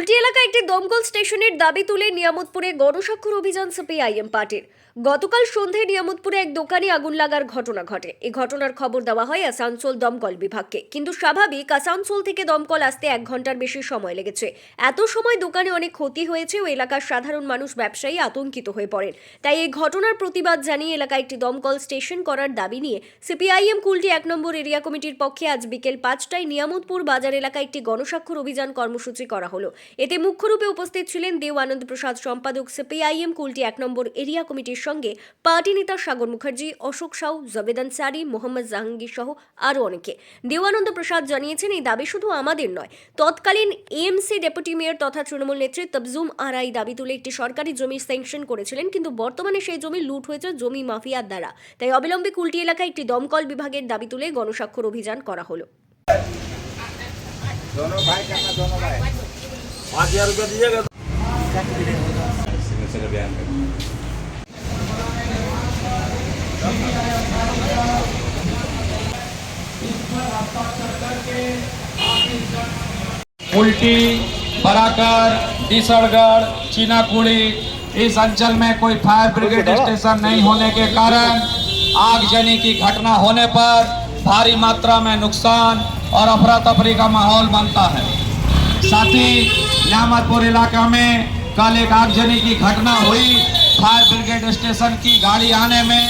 একটি দমকল স্টেশনের দাবি তুলে নিয়ামতপুরে গণস্বাক্ষর অভিযান সিপিআইএম পার্টির। গতকাল সন্ধ্যায় নিয়ামতপুরে এক দোকানে আগুন লাগার ঘটনা ঘটে। এই ঘটনার খবর দেওয়া হয় আসানসোল দমকল বিভাগকে। কিন্তু স্বাভাবিক আসানসোল থেকে দমকল আসতে এক ঘণ্টার বেশি সময় লেগেছে। এত সময় দোকানে অনেক ক্ষতি হয়েছে ও এলাকার সাধারণ মানুষ ব্যবসায়ী আতঙ্কিত হয়ে পড়েন। তাই এই ঘটনার প্রতিবাদ জানিয়ে এলাকায় একটি দমকল স্টেশন করার দাবি নিয়ে সিপিআইএম কুলটি এক নম্বর এরিয়া কমিটির পক্ষে আজ বিকেল পাঁচটায় নিয়ামতপুর বাজার এলাকায় একটি গণস্বাক্ষর অভিযান কর্মসূচি করা হলো। এতে মুখ্যরূপে উপস্থিত ছিলেন দেও আনন্দ প্রসাদ সম্পাদক সিপিআইএম কুলটি এক নম্বর এরিয়া কমিটির সঙ্গে পার্টি নেতা সাগর মুখার্জি, অশোক সাউ জবেদ আনসারি মোহাম্মদ জাহাঙ্গীর সহ আরও অনেকে। দেওয়ানন্দ প্রসাদ জানিয়েছেন, এই দাবি শুধু আমাদের নয়, তৎকালীন এএমসি ডেপুটি মেয়র তথা তৃণমূল নেত্রী তবজুম আরাই দাবি তুলে একটি সরকারি জমি স্যাংশন করেছিলেন, কিন্তু বর্তমানে সেই জমি লুট হয়েছে জমি মাফিয়ার দ্বারা। তাই অবিলম্বে কুলটি এলাকায় একটি দমকল বিভাগের দাবি তুলে গণস্বাক্ষর অভিযান করা হলো। पाँच हज़ार रुपया दीजिएगा करें उल्टी, बराकर डिसरगढ़ चीनाकुड़ी, इस अंचल में कोई फायर ब्रिगेड स्टेशन नहीं होने के कारण आगजनी की घटना होने पर भारी मात्रा में नुकसान और अफरा तफरी का माहौल बनता है। साथ ही न्यामतपुर इलाका में कल एक आगजनी की घटना हुई। फायर ब्रिगेड स्टेशन की गाड़ी आने में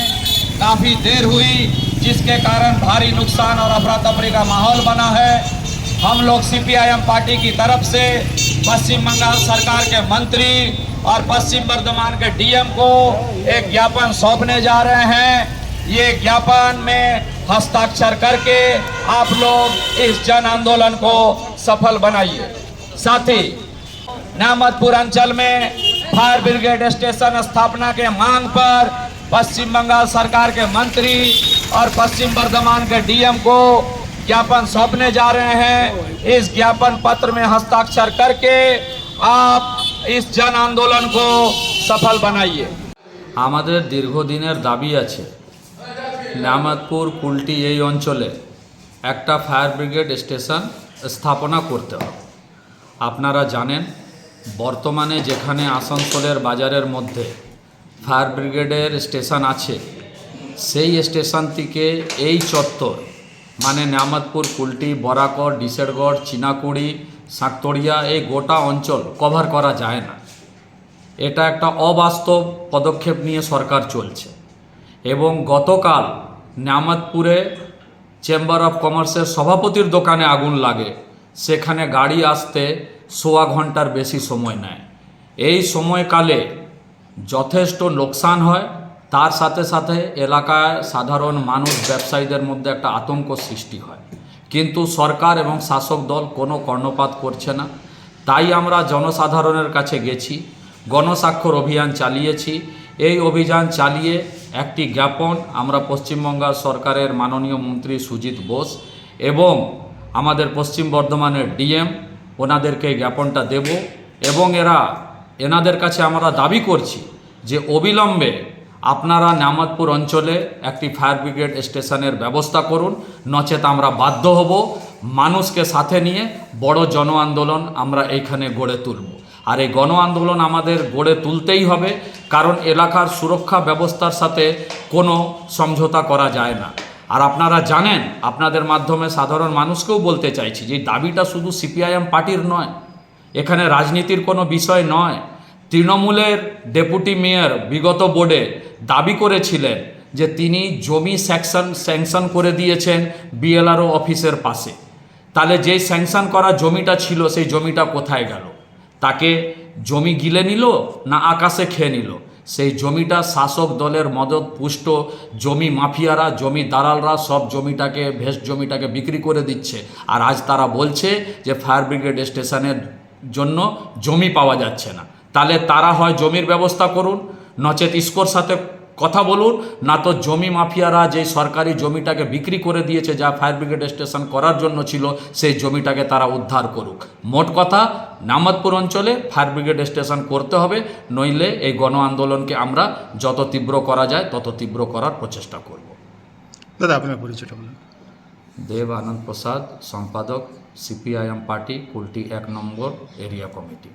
काफ़ी देर हुई, जिसके कारण भारी नुकसान और अफरा तफरी का माहौल बना है। हम लोग सीपीआईएम पार्टी की तरफ़ से पश्चिम बंगाल सरकार के मंत्री और पश्चिम बर्धमान के डीएम को एक ज्ञापन सौंपने जा रहे हैं। ये ज्ञापन में हस्ताक्षर करके आप लोग इस जन आंदोलन को सफल बनाइए। साथ ही नामतपुर अंचल में फायर ब्रिगेड स्टेशन स्थापना के मांग पर पश्चिम बंगाल सरकार के मंत्री और पश्चिम बर्धमान के डीएम को ज्ञापन सौंपने जा रहे हैं इस ज्ञापन पत्र में हस्ताक्षर करके आप इस जन आंदोलन को सफल बनाइए আমাদের দীর্ঘদিনের দাবি আছে নামাদপুর কুলটি এই অঞ্চলে একটা ফায়ার ব্রিগেড স্টেশন স্থাপনা করতে হবে আপনারা জানেন, বর্তমানে যেখানে আসানসোলের বাজারের মধ্যে ফায়ার ব্রিগেডের স্টেশন আছে, সেই স্টেশন থেকে এই চত্বর মানে নামাদপুর কুলটি, বরাকর, ডিসেরগড়, চিনাকুড়ি সাঁকতড়িয়া এই গোটা অঞ্চল কভার করা যায় না। এটা একটা অবাস্তব পদক্ষেপ নিয়ে সরকার চলছে এবং গতকাল নামাদপুরে চেম্বার অফ কমার্সের সভাপতির দোকানে আগুন লাগে। সেখানে গাড়ি আসতে সোয়া ঘণ্টার বেশি সময় নেয়। এই সময়কালে যথেষ্ট লোকসান হয়। তার সাথে সাথে এলাকায় সাধারণ মানুষ, ব্যবসায়ীদের মধ্যে একটা আতঙ্ক সৃষ্টি হয়। কিন্তু সরকার এবং শাসক দল কোনো কর্ণপাত করছে না। তাই আমরা জনসাধারণের কাছে গেছি, গণস্বাক্ষর অভিযান চালিয়েছি। এই অভিযান চালিয়ে একটি জ্ঞাপন আমরা পশ্চিমবঙ্গ সরকারের মাননীয় মন্ত্রী সুজিত বোস এবং আমাদের পশ্চিম বর্ধমানের ডিএম, ওনাদেরকে জ্ঞাপনটা দেব এবং এরা, এনাদের কাছে আমরা দাবি করছি যে অবিলম্বে আপনারা নামাদপুর অঞ্চলে একটি ফায়ার ব্রিগেড স্টেশনের ব্যবস্থা করুন, নচেত আমরা বাধ্য হব মানুষকে সাথে নিয়ে বড় জন আন্দোলন আমরা এইখানে গড়ে তুলব। আর এই গণ আন্দোলন আমাদের গড়ে তুলতেই হবে, কারণ এলাকার সুরক্ষা ব্যবস্থার সাথে কোনো সমঝোতা করা যায় না। আর আপনারা জানেন, আপনাদের মাধ্যমে সাধারণ মানুষকেও বলতে চাইছি যে দাবিটা শুধু সিপিআইএম পার্টির নয়, এখানে রাজনীতির কোনো বিষয় নয়। তৃণমূলের ডেপুটি মেয়র বিগত বোর্ডে দাবি করেছিলেন যে তিনি জমি স্যাংশন স্যাংশন করে দিয়েছেন বিএলআরও অফিসের পাশে। তাহলে যেই স্যাংশন করা জমিটা ছিল, সেই জমিটা কোথায় গেল? তাকে জমি গিলে নিল না আকাশে খেয়ে নিল? সেই জমিটা শাসক দলের মদত পুষ্ট, জমি মাফিয়ারা, জমি দালালরা সব জমিটাকে ভেস জমিটাকে বিক্রি করে দিচ্ছে। আর আজ তারা বলছে যে ফায়ার ব্রিগেড স্টেশনের জন্য জমি পাওয়া যাচ্ছে না। তাহলে তারা হয় জমির ব্যবস্থা করুন, নচেত ইস্কোর সাথে কথা বলুন না তো জমি মাফিয়ারা যে সরকারি জমিটাকে বিক্রি করে দিয়েছে যা ফায়ার ব্রিগেড স্টেশন করার জন্য ছিল সেই জমিটাকে তারা উদ্ধার করুক। মোট কথা নামদপুর অঞ্চলে ফায়ার ব্রিগেড স্টেশন করতে হবে নইলে এই গণ আন্দোলনকে আমরা যত তীব্র করা যায় তত তীব্র করার প্রচেষ্টা করব। দাদা আপনার পরিচয়টা বলুন। দেব আনন্দ প্রসাদ সম্পাদক সিপিআইএম পার্টি কুলটি এক নম্বর এরিয়া কমিটি।